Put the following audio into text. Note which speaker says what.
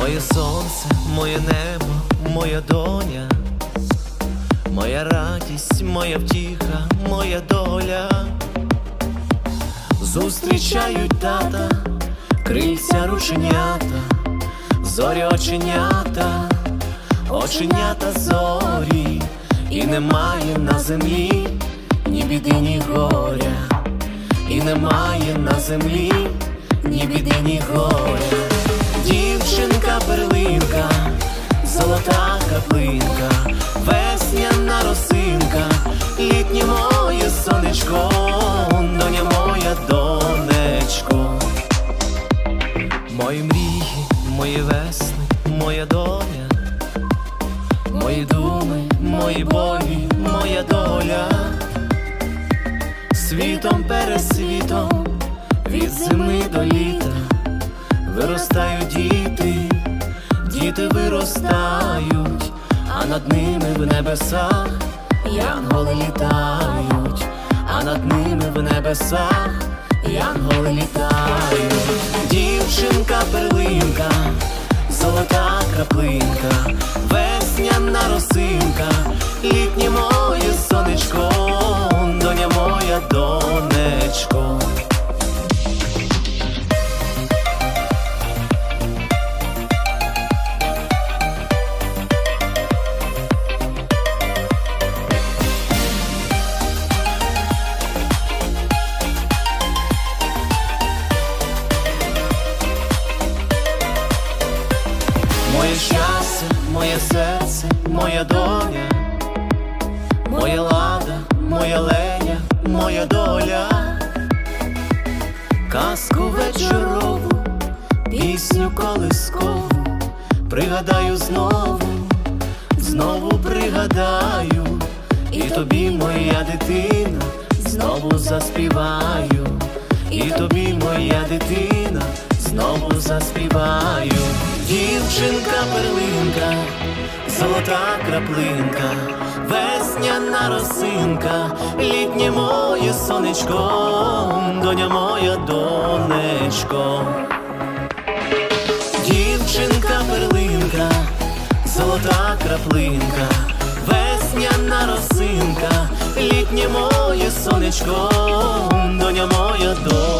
Speaker 1: Моє сонце, моє небо, моя доня, моя радість, моя втіха, моя доля. Зустрічають тата, крильця рученята, зорі оченята, оченята зорі, і немає на землі ні біди, ні горя, і немає на землі, ні біди, ні горя. Золота каплинка, весняна росинка, літнє моє сонечко, доня моя донечко. Мої мрії, мої весни, моя доля, мої думи, мої болі, моя доля, світом пересвітом, від зими до літа, виростають діти, діти виростають, над ними в небесах. Янголи літають, а над ними в небесах. Янголи літають, дівчинка перлинка, золота краплинка, весняна росинка, літнє моє сонечко, доня моя донечко. Щастя, моє серце, моя доля, моя лада, моя леня, моя доля, казку вечорову, пісню колискову, пригадаю знову, знову пригадаю, і тобі, моя дитина, знову заспіваю, і тобі, моя дитина, знову заспіваю, дівчинка перлинка, золота краплинка, весняна росинка, літнє моє сонечко, доня моя донечко. Дівчинка перлинка, золота краплинка, весняна росинка, літнє моє сонечко, доня моя донечко.